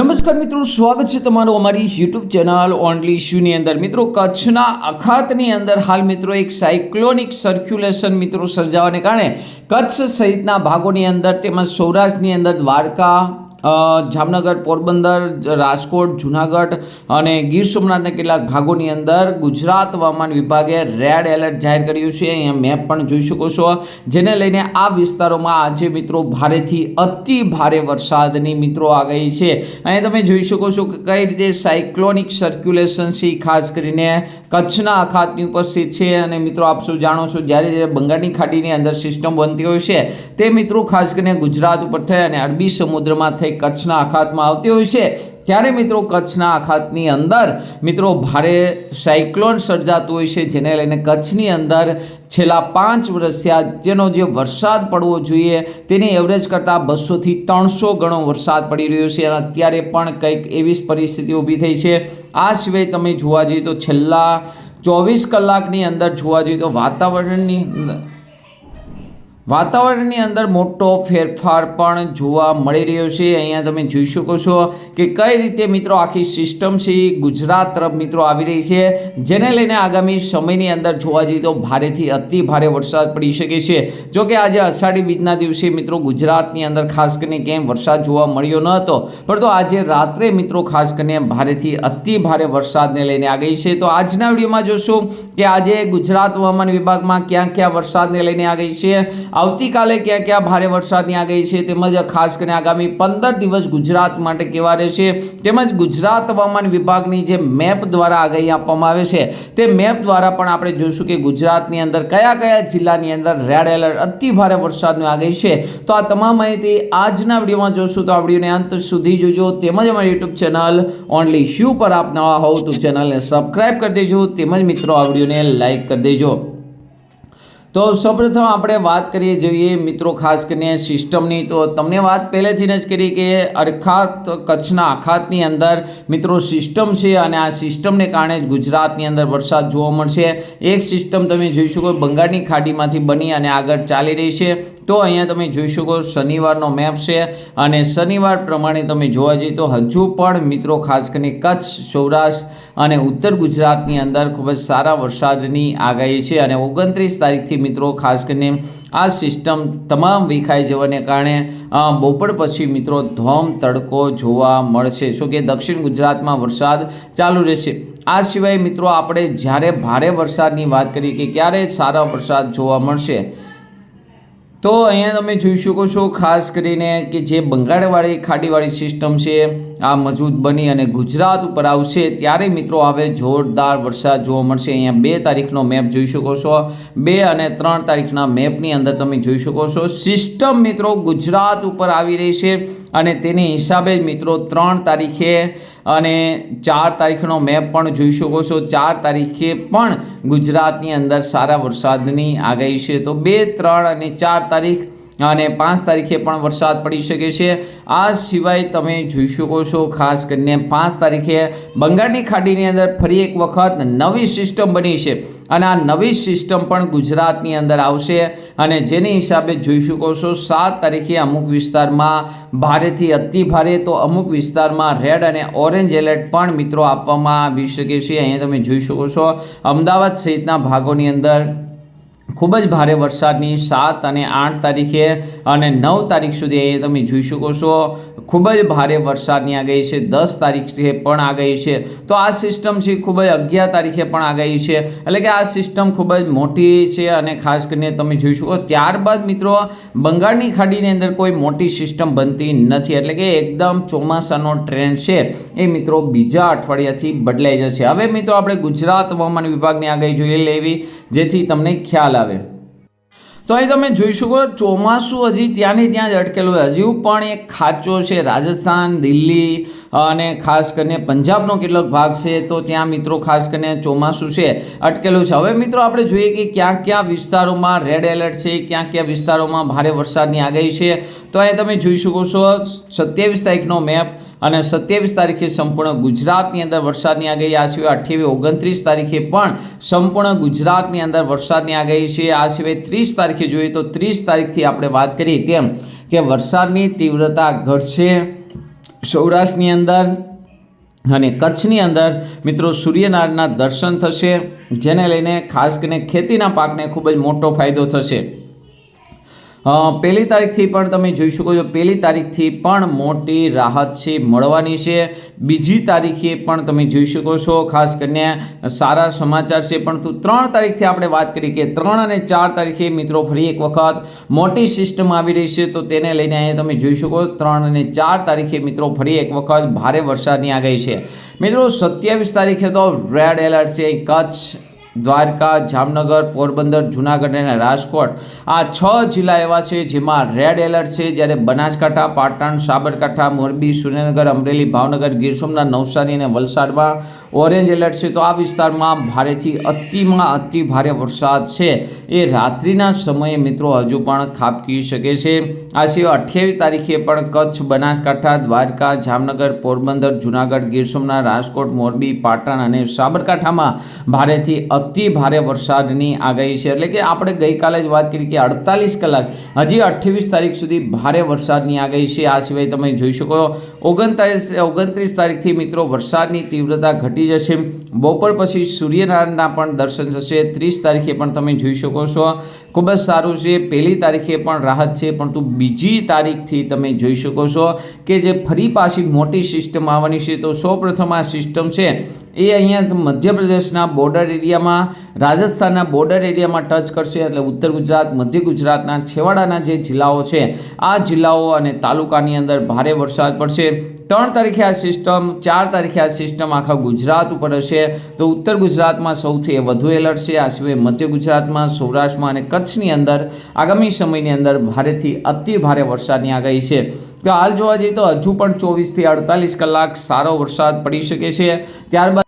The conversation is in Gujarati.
નમસ્કાર મિત્રો, સ્વાગત છે તમારું અમારી યુટ્યુબ ચેનલ ઓનલી ઇશ્યુની અંદર. મિત્રો, કચ્છના અખાતની અંદર હાલ મિત્રો એક સાયક્લોનિક સર્ક્યુલેશન મિત્રો સર્જાવાને કારણે કચ્છ સહિતના ભાગોની અંદર તેમજ સૌરાષ્ટ્રની અંદર દ્વારકા જામનગર, પોરબંદર, રાજકોટ, જુનાગઢ અને ગીર સોમનાથના કેટલાક ભાગોની અંદર ગુજરાત હવામાન વિભાગે રેડ એલર્ટ જાહેર કર્યું છે. અહીંયા મેપ પણ જોઈ શકો છો. જેને લઈને આ વિસ્તારોમાં આજે મિત્રો ભારેથી અતિ ભારે વરસાદની મિત્રો આગાહી છે. અહીંયા તમે જોઈ શકો છો કે કઈ રીતે સાયક્લોનિક સર્ક્યુલેશન છે, ખાસ કરીને કચ્છના અખાતની ઉપસ્થિત છે. અને મિત્રો આપ શું જાણો છો, જ્યારે જ્યારે બંગાળની ખાડીની અંદર સિસ્ટમ બનતી હોય છે, તે મિત્રો ખાસ કરીને ગુજરાત ઉપર થઈ અને અરબી સમુદ્રમાં થઈ કચ્છના અખાતમાં આવતી હોય છે. ત્યારે મિત્રો કચ્છના અખાતની અંદર મિત્રો ભારે સાયક્લોન સર્જાતું હોય છે, જેને લઈને કચ્છની અંદર છેલ્લા પાંચ વર્ષથી આ જે વરસાદ પડવો જોઈએ, તેની એવરેજ કરતાં બસોથી ત્રણસો ગણો વરસાદ પડી રહ્યો છે અને અત્યારે પણ કંઈક એવી જ પરિસ્થિતિ ઊભી થઈ છે. આ સિવાય તમે જોવા જઈએ તો છેલ્લા ચોવીસ કલાકની અંદર જોવા જઈએ તો વાતાવરણની વાતાવરણની અંદર મોટો ફેરફાર પણ જોવા મળી રહ્યો છે. અહીંયા તમે જોઈ શકો છો કે કઈ રીતે મિત્રો આખી સિસ્ટમ છે ગુજરાત તરફ મિત્રો આવી રહી છે. જેને લઈને આગામી સમયની અંદર જોવા જઈએ તો ભારેથી અતિ ભારે વરસાદ પડી શકે છે. જો કે આજે અષાઢી બીજના દિવસે મિત્રો ગુજરાતની અંદર ખાસ કરીને ક્યાંય વરસાદ જોવા મળ્યો ન હતો, પરંતુ આજે રાત્રે મિત્રો ખાસ કરીને ભારેથી અતિ ભારે વરસાદને લઈને આગાહી છે. તો આજના વિડીયોમાં જોશું કે આજે ગુજરાત હવામાન વિભાગમાં ક્યાં ક્યાં વરસાદને લઈને આગાહી છે. આવતીકાલે ક્યાં ક્યાં ભારે વરસાદની આગાહી છે તેમજ ખાસ કરીને આગામી પંદર દિવસ ગુજરાત માટે કેવા રહેશે? તેમજ ગુજરાત હવામાન વિભાગની જે મેપ દ્વારા આગાહી આપવામાં આવે છે, તે મેપ દ્વારા પણ આપણે જોઈશું કે ગુજરાતની અંદર કયા કયા જિલ્લાની અંદર રેડ એલર્ટ, અતિ ભારે વરસાદની આગાહી છે. તો આ તમામ માહિતી આજના વિડીયોમાં જોશું. તો આ વિડીયોને અંત સુધી જોજો. તેમજ અમારી યુટ્યુબ ચેનલ ઓનલી શ્યુ પર આપ નવા હોવ તો ચેનલને સબસ્ક્રાઇબ કરી દેજો. તેમજ મિત્રો, આ વિડીયોને લાઈક કરી દેજો. તો સૌપ્રથમ આપણે વાત કરીએ જોઈએ મિત્રો, ખાસ કરીને સિસ્ટમની. તો તમને વાત પહેલેથી જ કરી કે અરખાત કચ્છના અખાતની અંદર મિત્રો સિસ્ટમ છે અને આ સિસ્ટમને કારણે જ ગુજરાતની અંદર વરસાદ જોવા મળશે. એક સિસ્ટમ તમે જોઈ શકો બંગાળની ખાડીમાંથી બની અને આગળ ચાલી રહી છે. તો અહીંયા તમે જોઈ શકો શનિવારનો મેપ છે અને શનિવાર પ્રમાણે તમે જોવા જઈએ તો હજુ પણ મિત્રો ખાસ કરીને કચ્છ, સૌરાષ્ટ્ર અને ઉત્તર ગુજરાતની અંદર ખૂબ જ સારા વરસાદની આગાહી છે અને ઓગણત્રીસ તારીખથી મિત્રો ખાસ કરીને આ સિસ્ટમ તમામ વિખાઈ જવાને કારણે બપોર પછી મિત્રો ધોમ તડકો જોવા મળશે. શું કે દક્ષિણ ગુજરાતમાં વરસાદ ચાલુ રહેશે. આ સિવાય મિત્રો આપણે જ્યારે ભારે વરસાદની વાત કરીએ કે ક્યારે સારા વરસાદ જોવા મળશે, તો અહીંયા તમે જોઈ શકો છો ખાસ કરીને કે જે બંગાળવાળી ખાડીવાળી સિસ્ટમ છે આ મજબૂત બની અને ગુજરાત ઉપર આવશે ત્યારે મિત્રો હવે જોરદાર વરસાદ જોવા મળશે. અહીંયા બે તારીખનો મેપ જોઈ શકો છો. બે અને ત્રણ તારીખના મેપની અંદર તમે જોઈ શકો છો. સિસ્ટમ મિત્રો ગુજરાત ઉપર આવી રહી છે અને તેની હિસાબે જ મિત્રો ત્રણ તારીખે અને ચાર તારીખનો મેપ પણ જોઈ શકો છો. ચાર તારીખે પણ ગુજરાતની અંદર સારા વરસાદની આગાહી છે. તો બે, ત્રણ અને ચાર તારીખ અને પાંચ તારીખે પણ વરસાદ પડી શકે છે. આ સિવાય તમે જોઈ શકો છો, ખાસ કરીને પાંચ તારીખે બંગાળની ખાડીની અંદર ફરી એક વખત નવી સિસ્ટમ બની છે. અને આ નવી સિસ્ટમ પણ ગુજરાતની અંદર આવશે અને જેની હિસાબે જોઈ શકો છો, સાત તારીખે અમુક વિસ્તારમાં ભારેથી અતિ ભારે તો અમુક વિસ્તારમાં રેડ અને ઓરેન્જ એલર્ટ પણ મિત્રો આપવામાં આવી શકે છે. અહીંયા તમે જોઈ શકો છો, અમદાવાદ સહિતના ભાગોની અંદર ખૂબ જ ભારે વરસાદની સાત અને આઠ તારીખે અને નવ તારીખ સુધી અહીંયા તમે જોઈ શકો છો. ખૂબ જ ભારે વરસાદની આગાહી છે. દસ તારીખે પણ આગાહી છે. તો આ સિસ્ટમ છે ખૂબ જ અગિયાર તારીખે પણ આગાહી છે. એટલે કે આ સિસ્ટમ ખૂબ જ મોટી છે અને ખાસ કરીને તમે જોઈ શકો ત્યારબાદ મિત્રો બંગાળની ખાડીની અંદર કોઈ મોટી સિસ્ટમ બનતી નથી. એટલે કે એકદમ ચોમાસાનો ટ્રેન્ડ છે. એ મિત્રો બીજા અઠવાડિયાથી બદલાઈ જશે. હવે મિત્રો આપણે ગુજરાત હવામાન વિભાગની આગાહી જોઈ લેવી, જેથી તમને ખ્યાલ આવે. તો અહીં તમે જોઈ શકો ચોમાસું હજી ત્યાંની ત્યાં જ અટકેલું હજુ પણ એક ખાંચો છે રાજસ્થાન, દિલ્હી અને ખાસ કરીને પંજાબનો કેટલોક ભાગ છે, તો ત્યાં મિત્રો ખાસ કરીને ચોમાસું છે, અટકેલું છે. હવે મિત્રો આપણે જોઈએ કે ક્યાં ક્યાં વિસ્તારોમાં રેડ એલર્ટ છે, ક્યાં ક્યાં વિસ્તારોમાં ભારે વરસાદની આગાહી છે, તો અહીં તમે જોઈ શકો છો, સત્યાવીસ તારીખનો મેપ અને સત્યાવીસ તારીખે સંપૂર્ણ ગુજરાતની અંદર વરસાદની આગાહી, આ સિવાય અઠ્યાવીસ, ઓગણત્રીસ તારીખે પણ સંપૂર્ણ ગુજરાતની અંદર વરસાદની આગાહી છે. આ સિવાય ત્રીસ તારીખે જોઈએ તો ત્રીસ તારીખથી આપણે વાત કરીએ તેમ કે વરસાદની તીવ્રતા ઘટશે. સૌરાષ્ટ્રની અંદર અને કચ્છની અંદર મિત્રો સૂર્યનારાયણના દર્શન થશે, જેને લઈને ખાસ કરીને ખેતીના પાકને ખૂબ જ મોટો ફાયદો થશે. પહેલી તારીખથી પણ તમે જોઈ શકો છો, પહેલી તારીખથી પણ મોટી રાહત છે, મળવાની છે. બીજી તારીખે પણ તમે જોઈ શકો છો, ખાસ કરીને સારા સમાચાર છે. પરંતુ ત્રણ તારીખથી આપણે વાત કરી કે ત્રણ અને ચાર તારીખે મિત્રો ફરી એક વખત મોટી સિસ્ટમ આવી રહી છે, તો તેને લઈને અહીંયા તમે જોઈ શકો ત્રણ અને ચાર તારીખે મિત્રો ફરી એક વખત ભારે વરસાદની આગાહી છે. મિત્રો, સત્યાવીસ તારીખે તો રેડ એલર્ટ છે, કચ્છ દ્વારકા, જામનગર, પોરબંદર, જુનાગઢ અને રાજકોટ. આ છ જિલ્લા એવા છે જેમાં રેડ એલર્ટ છે. જ્યારે બનાસકાંઠા, પાટણ, સાબરકાંઠા, મોરબી, સુરેન્દ્રનગર, અમરેલી, ભાવનગર, ગીર સોમનાથ, નવસારી અને વલસાડમાં ઓરેન્જ એલર્ટ છે. તો આ વિસ્તારમાં ભારેથી અતિમાં અતિ ભારે વરસાદ છે. એ રાત્રિના સમયે મિત્રો હજુ પણ ખાબકી શકે છે. આ સિવાય અઠ્યાવીસ તારીખે પણ કચ્છ, બનાસકાંઠા, દ્વારકા, જામનગર, પોરબંદર, જુનાગઢ, ગીર સોમનાથ, રાજકોટ, મોરબી, પાટણ અને સાબરકાંઠામાં ભારેથી અતિ ભારે વરસાદની આગાહી છે. એટલે કે આપણે ગઈકાલે જ વાત કરી કે અડતાલીસ કલાક, હજી અઠ્ઠાવીસ તારીખ સુધી ભારે વરસાદની આગાહી છે. આ સિવાય તમે જોઈ શકો ઓગણતાલીસ, ઓગણત્રીસ તારીખથી મિત્રો વરસાદની તીવ્રતા ઘટી જશે. બપોર પછી સૂર્યનારાયણના પણ દર્શન થશે. ત્રીસ તારીખે પણ તમે જોઈ શકો છો. ખૂબ જ સારું છે. પહેલી તારીખે પણ રાહત છે, પરંતુ બીજી તારીખથી તમે જોઈ શકો છો કે જે ફરી પાછી મોટી સિસ્ટમ આવવાની છે. તો સૌપ્રથમ આ સિસ્ટમ છે એ અહીંયા મધ્યપ્રદેશના બોર્ડર એરિયામાં, રાજસ્થાનના બોર્ડર એરિયામાં ટચ કરશે એટલે ઉત્તર ગુજરાત, મધ્ય ગુજરાતના છેવાડાના જે જિલ્લાઓ છે, આ જિલ્લાઓ અને તાલુકાની અંદર ભારે વરસાદ પડશે. ત્રણ તારીખે આ સિસ્ટમ ચાર તારીખે આ સિસ્ટમ આખા ગુજરાત ઉપર હશે. તો ઉત્તર ગુજરાતમાં સૌથી વધુ એલર્ટ છે, આ સિવાય મધ્ય ગુજરાતમાં, સૌરાષ્ટ્રમાં અને કચ્છની અંદર આગામી સમયની અંદર ભારેથી અતિ ભારે વરસાદની આગાહી છે. તો હાલ જોવા જઈએ તો હજુ પણ ચોવીસથી અડતાલીસ કલાક સારો વરસાદ પડી શકે છે. ત્યારબાદ